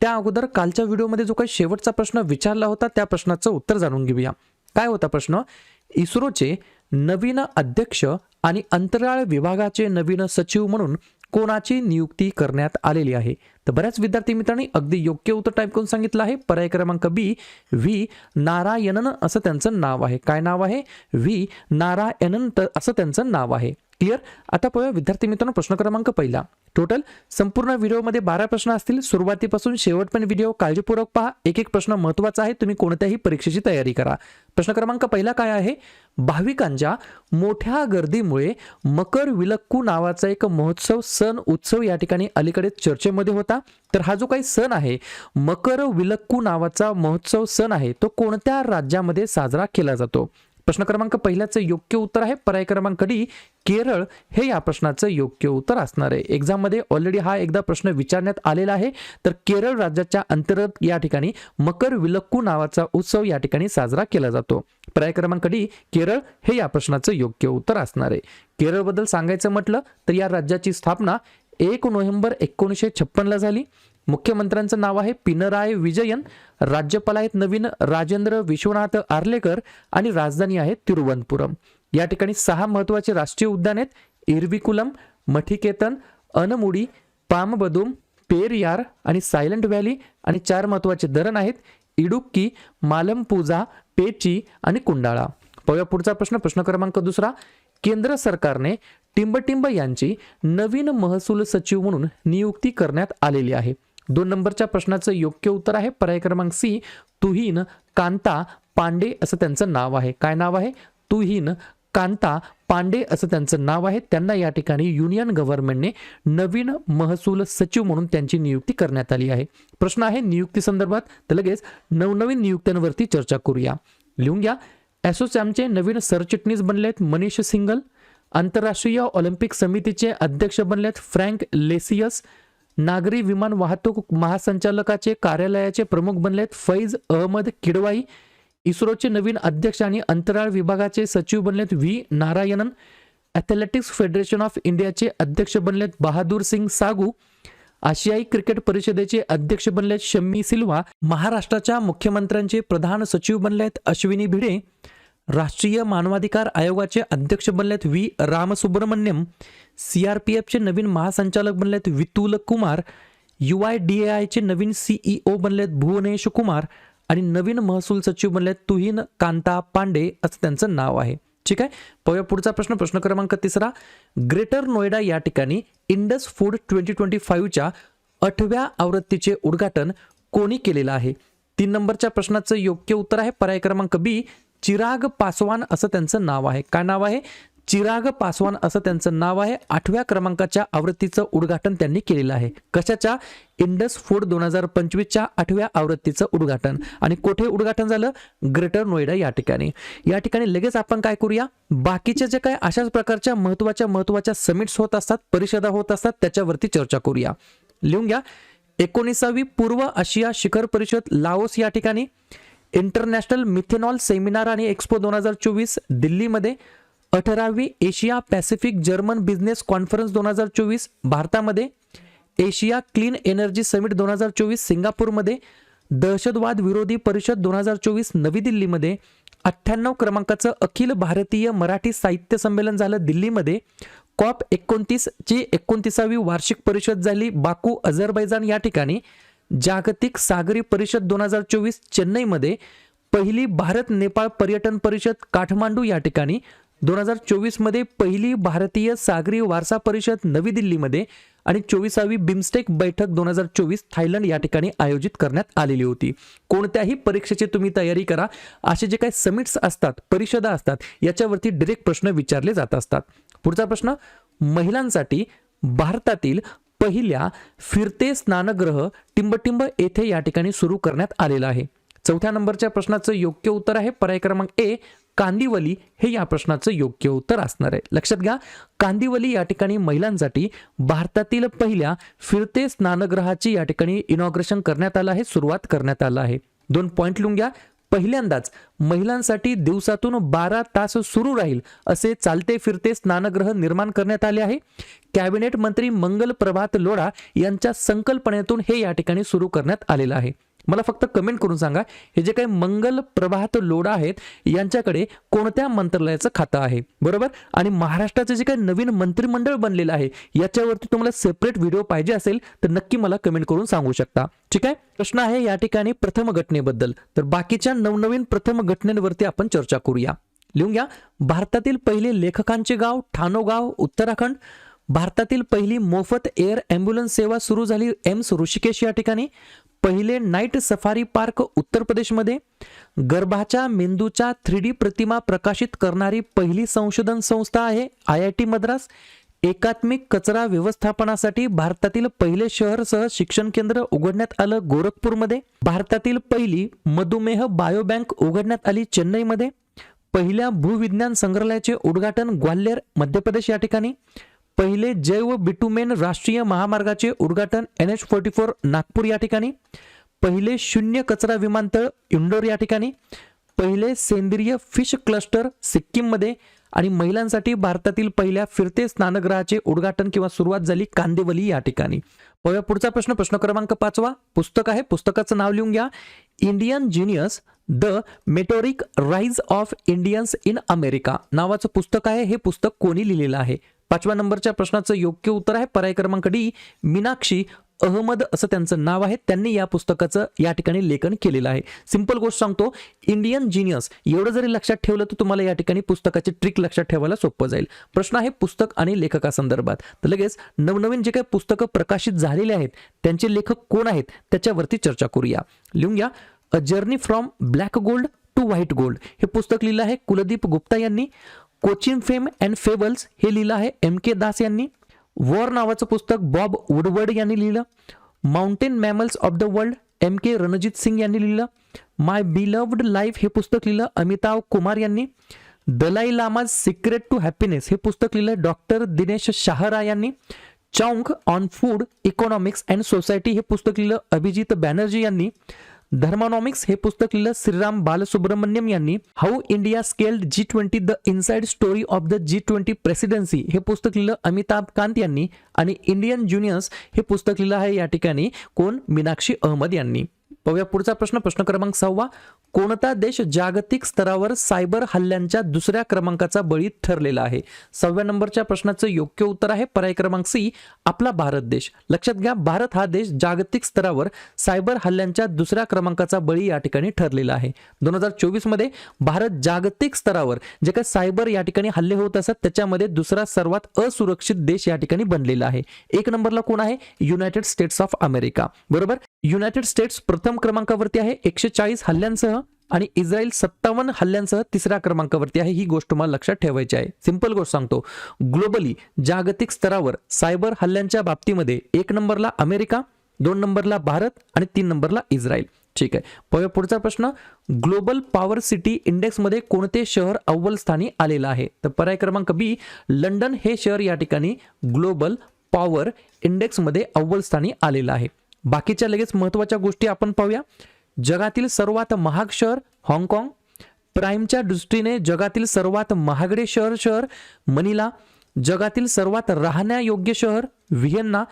त्या अगोदर कालच्या व्हिडिओमध्ये जो काही शेवटचा प्रश्न विचारला होता त्या प्रश्नाचं उत्तर जाणून घेऊया. काय होता प्रश्न? इस्रोचे नवीन अध्यक्ष आणि अंतराळ विभागाचे नवीन सचिव म्हणून कोणाची नियुक्ती करण्यात आलेली आहे? तर बऱ्याच विद्यार्थी मित्रांनी अगदी योग्य उत्तर टाईप करून सांगितलं आहे. पर्याय क्रमांक बी व्ही नारायणन असं त्यांचं नाव आहे. काय नाव आहे? व्ही नारायणन असं त्यांचं नाव आहे. क्लिअर आता पाहूया विद्यार्थी मित्रांनो प्रश्न क्रमांक पहिला. टोटल संपूर्ण व्हिडिओमध्ये बारा प्रश्न असतील. सुरुवातीपासून शेवटपर्यंत व्हिडिओ काळजीपूर्वक पहा. एक एक प्रश्न महत्त्वाचा आहे. तुम्ही कोणत्याही परीक्षेची तयारी करा. प्रश्न क्रमांक पहिला काय आहे? भाविकांच्या मोठ्या गर्दीमुळे मकर विलक्कू नावाचा एक महोत्सव सण उत्सव या ठिकाणी अलीकडे चर्चेमध्ये होता. तर हा जो काही सण आहे मकर विलक्कू नावाचा महोत्सव सण आहे तो कोणत्या राज्यामध्ये साजरा केला जातो? प्रश्न क्रमांक पहिल्याचं योग्य उत्तर आहे. पर्याय क्रमांक डी केरळ हे या प्रश्नाचं योग्य उत्तर असणार आहे. एक्झाममध्ये ऑलरेडी हा एकदा प्रश्न विचारण्यात आलेला आहे. तर केरळ राज्याच्या अंतर्गत या ठिकाणी मकर विलक्कू नावाचा उत्सव या ठिकाणी साजरा केला जातो. पर्याय क्रमांक डी केरळ हे या प्रश्नाचं योग्य उत्तर असणार आहे. केरळबद्दल सांगायचं म्हटलं तर या राज्याची स्थापना एक नोव्हेंबर एकोणीसशे छप्पनला झाली. मुख्यमंत्र्यांचं नाव आहे पिनराय विजयन राज्यपाल आहेत नवीन राजेंद्र विश्वनाथ आर्लेकर आणि राजधानी आहे तिरुवनंतपुरम. या ठिकाणी सहा महत्त्वाचे राष्ट्रीय उद्यान आहेत. इरविकुलम मठिकेतन अनमुडी पामबदूम पेरियार आणि सायलेंट व्हॅली आणि चार महत्त्वाचे धरण आहेत. इडुक्की मालमपूजा पेची आणि कुंडाळा. पाहूया पुढचा प्रश्न प्रश्न क्रमांक दुसरा. केंद्र सरकारने टिंबटिंब यांची नवीन महसूल सचिव म्हणून नियुक्ती करण्यात आलेली आहे. दोन नंबरच्या प्रश्नाचं योग्य उत्तर आहे. पर्याय क्रमांक सी तुहीन कांता पांडे असं त्यांचं नाव आहे. काय नाव आहे? तुहीन कांता पांडे असं त्यांचं नाव आहे. त्यांना या ठिकाणी युनियन गव्हर्नमेंटने नवीन महसूल सचिव म्हणून त्यांची नियुक्ती करण्यात आली आहे. प्रश्न आहे नियुक्ती संदर्भात. तर लगेच नवनवीन नियुक्त्यांवरती चर्चा करूया. लिहून घ्या. असोसॅमचे नवीन सरचिटणीस बनले आहेत मनीष सिंगल. आंतरराष्ट्रीय ऑलिम्पिक समितीचे अध्यक्ष बनले आहेत फ्रँक लेसियस. नागरी विमान वाहतूक महासंचालकाचे कार्यालयाचे प्रमुख बनलेत फैज अहमद किडवाई. इस्रोचे नवीन अध्यक्ष आणि अंतराळ विभागाचे सचिव बनलेत V. Narayanan. Athletics federation of इंडियाचे अध्यक्ष बनलेत बहादूर सिंग सागू. आशियाई क्रिकेट परिषदेचे अध्यक्ष बनलेत शम्मी सिल्वा. महाराष्ट्राच्या मुख्यमंत्र्यांचे प्रधान सचिव बनलेत अश्विनी भिडे. राष्ट्रीय मानवाधिकार आयोगाचे अध्यक्ष बनलेत V. Ramasubramanian C R P एफचे नवीन महासंचालक बनलेत Vitul Kumar U I D A आयचे नवीन सीईओ बनलेत भुवनेश कुमार आणि नवीन महसूल सचिव बनलेत तुहीन कांता पांडे असं त्यांचं नाव आहे. ठीक आहे? पाहूया पुढचा प्रश्न. प्रश्न क्रमांक तिसरा. ग्रेटर नोएडा या ठिकाणी इंडस फूड ट्वेंटी ट्वेंटी फाईव्हच्या आठव्या आवृत्तीचे उद्घाटन कोणी केलेलं आहे? तीन नंबरच्या प्रश्नाचं योग्य उत्तर आहे. पर्याय क्रमांक बी. चिराग पासवान असं त्यांचं नाव आहे. काय नाव आहे? चिराग पासवान असं त्यांचं नाव आहे. आठव्या क्रमांकाच्या आवृत्तीचं उद्घाटन त्यांनी केलेलं आहे. कशाच्या? इंडस फूड दोन हजार पंचवीसच्या आठव्या आवृत्तीचं उद्घाटन. आणि कुठे उद्घाटन झालं? ग्रेटर नोएडा या ठिकाणी. या ठिकाणी लगेच आपण काय करूया? बाकीच्या जे काय अशाच प्रकारच्या महत्त्वाच्या महत्त्वाच्या समिट्स होत असतात परिषदा होत असतात त्याच्यावरती चर्चा करूया. लिहून घ्या. एकोणीसावी पूर्व आशिया शिखर परिषद लाओस या ठिकाणी. इंटरनॅशनल मिथेनॉल सेमिनार आणि एक्सपो दोन हजार चोवीस दिल्लीमध्ये अठरावी Asia Pacific German business conference दोन हजार चोवीस भारतामध्ये एशिया क्लीन एनर्जी समिट दोन हजार चोवीस सिंगापूरमध्ये दहशतवाद विरोधी परिषद दोन हजार चोवीस नवी दिल्लीमध्ये अठ्ठ्याण्णव क्रमांकाचं अखिल भारतीय मराठी साहित्य संमेलन झालं दिल्लीमध्ये कॉप एकोणतीसची एकोणतीसावी वार्षिक परिषद झाली बाकू अझरबैजान या ठिकाणी जागतिक सागरी परिषद दोन हजार चोवीस चेन्नईमध्ये पहिली भारत नेपाळ पर्यटन परिषद काठमांडू या ठिकाणी. दोन हजार चोवीसमध्ये पहिली भारतीय सागरी वारसा परिषद नवी दिल्लीमध्ये आणि चोवीसावी बिमस्टेक बैठक दोन हजार चोवीस थायलंड या ठिकाणी आयोजित करण्यात आलेली होती. कोणत्याही परीक्षेची तुम्ही तयारी करा. असे जे काही समिट्स असतात परिषदा असतात याच्यावरती डिरेक्ट प्रश्न विचारले जात असतात. पुढचा प्रश्न महिलांसाठी भारतातील पहिल्या फिरते स्नानग्रह टिंबटिंब येथे या ठिकाणी सुरू करण्यात आलेला आहे. चौथ्या नंबरच्या प्रश्नाचं योग्य उत्तर आहे. पर्याय क्रमांक ए कांदिवली हे या प्रश्नाचं योग्य उत्तर असणार आहे. लक्षात घ्या कांदिवली या ठिकाणी महिलांसाठी भारतातील पहिल्या फिरते स्नानगृहाची या ठिकाणी इनॉग्रेशन करण्यात आलं आहे सुरुवात करण्यात आलं आहे. दोन पॉईंट लिहून घ्या. पहिल्यांदाच महिलांसाठी दिवसातून बारा तास सुरू राहील असे चालते फिरते स्नानगृह निर्माण करण्यात आले आहे. कॅबिनेट मंत्री मंगल प्रभात लोढा यांच्या संकल्पनेतून हे या ठिकाणी सुरू करण्यात आलेलं आहे. मला फक्त कमेंट करून सांगा हे जे काही मंगल प्रभात लोडा आहेत यांच्याकडे कोणत्या मंत्रालयाचं खातं आहे? बरोबर? आणि महाराष्ट्राचं जे काही नवीन मंत्रिमंडळ बनलेलं आहे याच्यावरती तुम्हाला सेपरेट व्हिडिओ पाहिजे असेल तर नक्की मला कमेंट करून सांगू शकता. ठीक आहे? प्रश्न आहे या ठिकाणी प्रथम घटनेबद्दल. तर बाकीच्या नवनवीन प्रथम घटनेवरती आपण चर्चा करूया. लिहून घ्या. भारतातील पहिले लेखकांचे गाव ठाणो गाव उत्तराखंड. भारतातील पहिली मोफत एअर ॲम्ब्युलन्स सेवा सुरू झाली एम्स ऋषिकेश या ठिकाणी. पहिले नाईट सफारी पार्क उत्तर प्रदेशमध्ये गर्भाच्या मेंदूच्या थ्री डी प्रतिमा प्रकाशित करणारी पहिली संशोधन संस्था आहे आय आय टी मद्रास. एकात्मिक कचरा व्यवस्थापनासाठी भारतातील पहिले शहरसह शिक्षण केंद्र उघडण्यात आलं गोरखपूरमध्ये. भारतातील पहिली मधुमेह बायोबँक उघडण्यात आली चेन्नईमध्ये. पहिल्या भूविज्ञान संग्रहालयाचे उद्घाटन ग्वाल्हेर मध्य प्रदेश या ठिकाणी. पहिले जैव बिटुमेन राष्ट्रीय महामार्गाचे उद्घाटन N H forty four Nagpur या ठिकाणी. पहिले शून्य कचरा विमानतळ इंडोर या ठिकाणी. पहिले सेंद्रिय फिश क्लस्टर सिक्कीममध्ये आणि महिलांसाठी भारतातील पहिल्या फिरते स्नानगृहाचे उद्घाटन किंवा सुरुवात झाली कांदिवली या ठिकाणी. पाहूया पुढचा प्रश्न प्रश्न क्रमांक पाचवा. पुस्तक आहे पुस्तकाचं नाव लिहून घ्या. Indian genius the meteoric rise of Indians in America. नावाचं पुस्तक आहे हे पुस्तक कोणी लिहिलेलं आहे? पाचव्या नंबरच्या प्रश्नाचं योग्य उत्तर आहे. पर्याय क्रमांक डी मीनाक्षी अहमद असं त्यांचं नाव आहे. त्यांनी या पुस्तकाचं या ठिकाणी लेखन केलेलं आहे. सिंपल गोष्ट सांगतो इंडियन जिनियस एवढं जरी लक्षात ठेवलं तर तुम्हाला या ठिकाणी पुस्तकाची ट्रिक लक्षात ठेवायला सोपं जाईल. प्रश्न आहे पुस्तक आणि लेखकासंदर्भात. तर लगेच नवनवीन जे काही पुस्तकं प्रकाशित झालेले आहेत त्यांचे लेखक कोण आहेत त्याच्यावरती चर्चा करूया. लिहून घ्या a journey from black gold to white gold हे पुस्तक लिहिलं आहे कुलदीप गुप्ता यांनी. कोचिन फेम अँड फेबल्स हे लिहिलं आहे. एम के दास यांनी. वॉर नावाचं पुस्तक बॉब वुडवर्ड यांनी लिहिलं. Mountain mammals of the world M K Ranjit Singh यांनी लिहिलं. माय बिलव्ड लाईफ हे पुस्तक लिहिलं अमिताभ कुमार यांनी. Dalai Lama's secret to happiness हे पुस्तक लिहिलं डॉक्टर दिनेश शाहरा यांनी. Chaunk on food economics and society हे पुस्तक लिहिलं अभिजित बॅनर्जी यांनी. धर्मानॉमिक्स हे पुस्तक लिहिलं श्रीराम बालसुब्रमण्यम यांनी. How India scaled G twenty the inside story of the G twenty presidency हे पुस्तक लिहिलं अमिताभ कांत यांनी आणि इंडियन ज्युनियर्स हे पुस्तक लिहिलं आहे या ठिकाणी कोण? मीनाक्षी अहमद यांनी. पाहूया पुढचा प्रश्न प्रश्न क्रमांक सहावा. कोणता देश जागतिक स्तरावर सायबर हल्ल्यांच्या दुसऱ्या क्रमांकाचा बळी ठरलेला आहे? सहाव्या नंबरच्या प्रश्नाचं योग्य उत्तर आहे पर्याय क्रमांक सी आपला भारत देश. लक्षात घ्या भारत हा देश जागतिक स्तरावर सायबर हल्ल्यांच्या दुसऱ्या क्रमांकाचा बळी या ठिकाणी ठरलेला आहे. दोन हजार चोवीसमध्ये भारत जागतिक स्तरावर जे काही सायबर या ठिकाणी हल्ले होत असतात त्याच्यामध्ये दुसरा सर्वात असुरक्षित देश या ठिकाणी बनलेला आहे. एक नंबरला कोण आहे? United States of America. बरोबर? युनायटेड स्टेट्स प्रथम क्रमांकावरती आहे एकशे चाळीस हल्ल्यांसह आणि इस्रायल सत्तावन्न हल्ल्यांसह तिसऱ्या क्रमांकावरती आहे. ही गोष्ट तुम्हाला लक्षात ठेवायची आहे. सिंपल गोष्ट सांगतो. ग्लोबली जागतिक स्तरावर सायबर हल्ल्यांच्या बाबतीमध्ये एक नंबरला अमेरिका दोन नंबरला भारत आणि तीन नंबरला इस्रायल. ठीक आहे. पुढचा प्रश्न. ग्लोबल पॉवर सिटी इंडेक्समध्ये कोणते शहर अव्वल स्थानी आलेलं आहे? तर पर्याय क्रमांक बी लंडन हे शहर या ठिकाणी ग्लोबल पॉवर इंडेक्समध्ये अव्वल स्थानी आलेलं आहे. बाकीच्या लगेच महत्त्वाच्या गोष्टी आपण पाहूया. जगातील सर्वात महाग शहर हाँगकाँग. प्राईमच्या दृष्टीने जगातील सर्वात महागडे शहर शहर मनिला. जगातील सर्वात राहण्यायोग्य शहर व्हिएन्ना.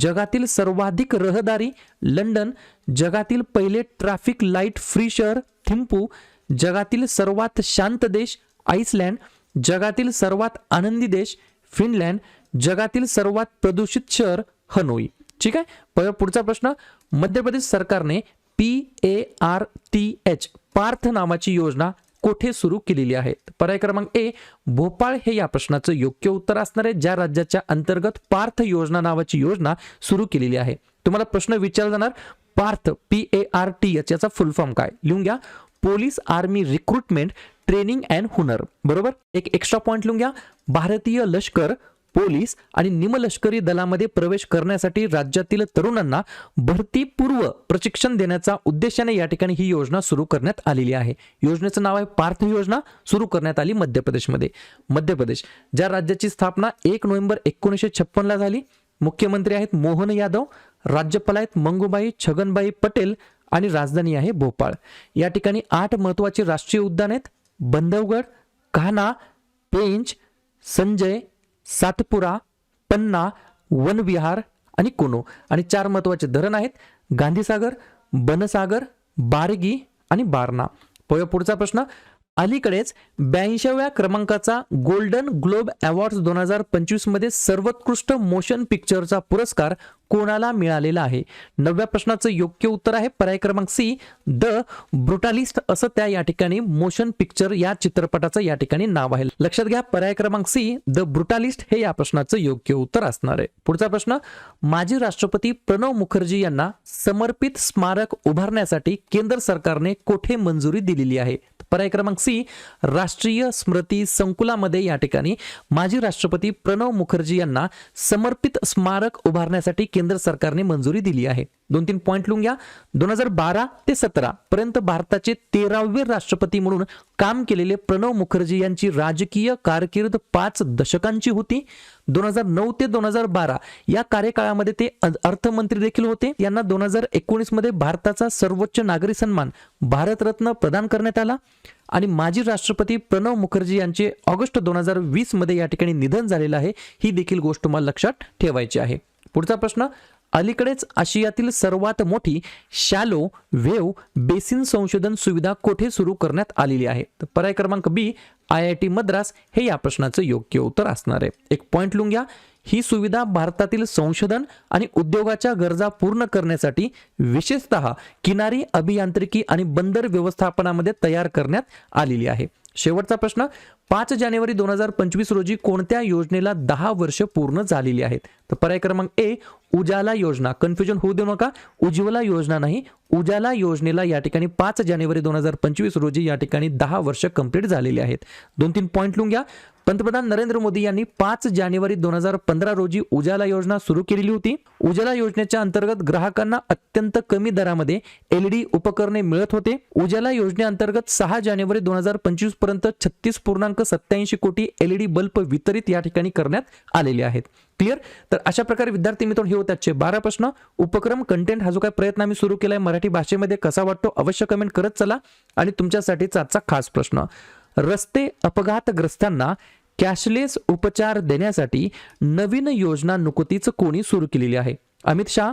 जगातील सर्वाधिक रहदारी लंडन. जगातील पहिले ट्रॅफिक लाइट फ्री शहर थिंपू जगातील सर्वात शांत देश आईसलँड. जगातील सर्वात आनंदी देश फिनलँड. जगातील सर्वात प्रदूषित शहर हनोई. ठीक आहे? पुढचा प्रश्न. मध्य प्रदेश सरकारने P A R T H Parth नावाची योजना कोठे सुरू केलेली आहे? पर्याय क्रमांक ए भोपाळ हे या प्रश्नाचं योग्य उत्तर असणार आहे ज्या राज्याच्या अंतर्गत पार्थ योजना नावाची योजना सुरू केलेली आहे. तुम्हाला प्रश्न विचारला जाणार Parth P A R T H याचा फुल फॉर्म काय? लिहून घ्या. Police army recruitment training and Hunar. बरोबर? एक एक्स्ट्रा पॉईंट लिहून घ्या. भारतीय लष्कर पोलीस आणि निमलष्करी दलामध्ये प्रवेश करण्यासाठी राज्यातील तरुणांना भरतीपूर्व प्रशिक्षण देण्याचा उद्देशाने या ठिकाणी ही योजना सुरू करण्यात आलेली आहे. योजनेचं नाव आहे पार्थ योजना. सुरू करण्यात आली मध्य प्रदेशमध्ये मध्य प्रदेश ज्या राज्याची स्थापना एक नोव्हेंबर एकोणीसशे छप्पनला झाली मुख्यमंत्री आहेत मोहन यादव राज्यपाल आहेत मंगूबाई छगनबाई पटेल आणि राजधानी आहे भोपाळ. या ठिकाणी आठ महत्वाची राष्ट्रीय उद्यान आहेत. बंधवगड कान्हा पेंच संजय सातपुरा पन्ना वनविहार आणि कुनो आणि चार महत्त्वाचे धरण आहेत. गांधीसागर बनसागर बारगी आणि बारणा. पुढचा प्रश्न. अलीकडेच ब्याऐंशाव्या क्रमांकाचा गोल्डन ग्लोब अवॉर्ड दोन हजार पंचवीसमध्ये सर्वोत्कृष्ट मोशन पिक्चरचा पुरस्कार कोणाला मिळालेला आहे? नवव्या प्रश्नाचं योग्य उत्तर आहे पर्याय क्रमांक सी द ब्रुटालिस्ट असं त्या या ठिकाणी मोशन पिक्चर या चित्रपटाचं या ठिकाणी नाव आहे. लक्षात घ्या पर्याय क्रमांक सी द ब्रुटालिस्ट हे या प्रश्नाचं योग्य उत्तर असणार आहे. पुढचा प्रश्न माजी राष्ट्रपती प्रणव मुखर्जी यांना समर्पित स्मारक उभारण्यासाठी केंद्र सरकारने कोठे मंजुरी दिलेली आहे? पर्याय क्रमांक सी राष्ट्रीय स्मृती संकुलामध्ये या ठिकाणी माजी राष्ट्रपती प्रणव मुखर्जी यांना समर्पित स्मारक उभारण्यासाठी केंद्र सरकारने मंजुरी दिली आहे. दोन तीन पॉईंट लिहून घ्या. दोन हजार बारा ते सतरा पर्यंत भारताचे तेरावे राष्ट्रपती म्हणून काम केलेले प्रणव मुखर्जी यांची राजकीय कारकीर्द पाच दशकांची होती. दोन हजार नऊ ते दोन हजार बारा या कार्यकाळामध्ये ते अर्थमंत्री देखील होते. यांना दोन हजार एकोणीसमध्ये भारताचा सर्वोच्च नागरी सन्मान भारतरत्न प्रदान करण्यात आला. आणि माजी राष्ट्रपती प्रणव मुखर्जी यांचे ऑगस्ट दोन हजार वीसमध्ये या ठिकाणी निधन झालेलं आहे. ही देखील गोष्ट तुम्हाला लक्षात ठेवायची आहे. पुढचा प्रश्न अलीकडेच आशियातील सर्वात मोठी शॅलो व्हेव बेसिन संशोधन सुविधा कोठे सुरू करण्यात आलेली आहे? तर पर्याय क्रमांक B I I T Madras हे या प्रश्नाचं योग्य उत्तर असणार आहे. एक पॉईंट लिहून घ्या. ही सुविधा भारतातील संशोधन आणि उद्योगाच्या गरजा पूर्ण करण्यासाठी विशेषतः किनारी अभियांत्रिकी आणि बंदर व्यवस्थापनामध्ये तयार करण्यात आलेली आहे. शेवटचा प्रश्न पाच जानेवारी दोन हजार पंचवीस रोजी कोणत्या योजनेला दहा वर्ष पूर्ण झालेली आहेत? तर पर्याय क्रमांक ए उजाला योजना. कन्फ्युजन होऊ देऊ नका. उज्ज्वला योजना नाही. उजाला योजनेला या ठिकाणी पाच जानेवारी दोन हजार पंचवीस रोजी या ठिकाणी दहा वर्ष कंप्लीट झालेली आहेत. दोन तीन पॉईंट लिहून घ्या. पंतप्रधान नरेंद्र मोदी यांनी पाच जानेवारी दोन हजार पंधरा रोजी उजाला योजना सुरू केलेली होती. उजाला योजनेच्या अंतर्गत ग्राहकांना अत्यंत कमी दरामध्ये एलईडी उपकरणे मिळत होते. उजाला योजनेअंतर्गत सहा जानेवारी दोन हजार पंचवीसपर्यंत छत्तीस पूर्णांक सत्याऐंशी कोटी एलईडी बल्ब वितरित या ठिकाणी करण्यात आलेले आहेत. क्लिअर? तर अशा प्रकारे विद्यार्थी मित्रांनो हे होते आजचे बारा प्रश्न. उपक्रम कंटेंट हा जो काय प्रयत्न आम्ही सुरू केलाय मराठी भाषेमध्ये कसा वाटतो अवश्य कमेंट करत चला. आणि तुमच्यासाठीचा आजचा खास प्रश्न. रस्ते अपघातग्रस्तांना कॅशलेस उपचार देण्यासाठी नवीन योजना नुकतीच कोणी सुरू केलेली आहे? अमित शहा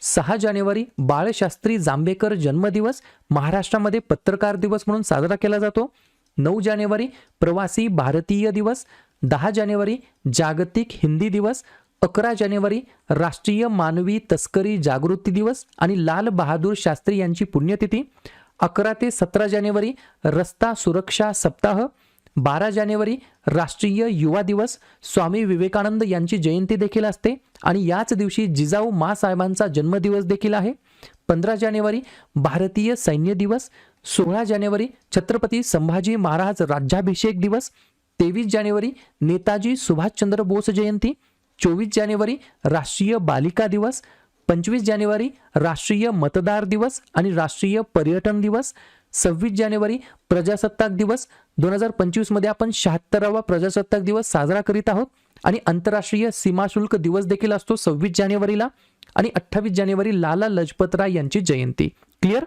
सहा जानेवारी बाळशास्त्री जांभेकर जन्मदिवस महाराष्ट्रामध्ये पत्रकार दिवस म्हणून साजरा केला जातो. नऊ जानेवारी प्रवासी भारतीय दिवस दहा जानेवारी जागतिक हिंदी दिवस अकरा जानेवारी राष्ट्रीय मानवी तस्करी जागृती दिवस आणि लाल बहादूर शास्त्री यांची पुण्यतिथी अकरा ते सतरा जानेवारी रस्ता सुरक्षा सप्ताह बारा जानेवारी राष्ट्रीय युवा दिवस स्वामी विवेकानंद यांची जयंती देखील असते. आणि याच दिवशी जिजाऊ मासाहेबांचा जन्मदिवस देखील आहे. पंधरा जानेवारी भारतीय सैन्य दिवस सोळा जानेवारी छत्रपती संभाजी महाराज राज्याभिषेक दिवस तेवीस जानेवारी नेताजी सुभाषचंद्र बोस जयंती चोवीस जानेवारी राष्ट्रीय बालिका दिवस पंचवीस जानेवारी राष्ट्रीय मतदार दिवस आणि राष्ट्रीय पर्यटन दिवस सव्वीस जानेवारी प्रजासत्ताक दिवस. दोन हजार पंचवीसमध्ये आपण शहात्तरावा प्रजासत्ताक दिवस साजरा करीत आहोत. आणि आंतरराष्ट्रीय सीमाशुल्क दिवस देखील असतो सव्वीस जानेवारीला आणि अठ्ठावीस जानेवारी लाला लजपत राय यांची जयंती. क्लिअर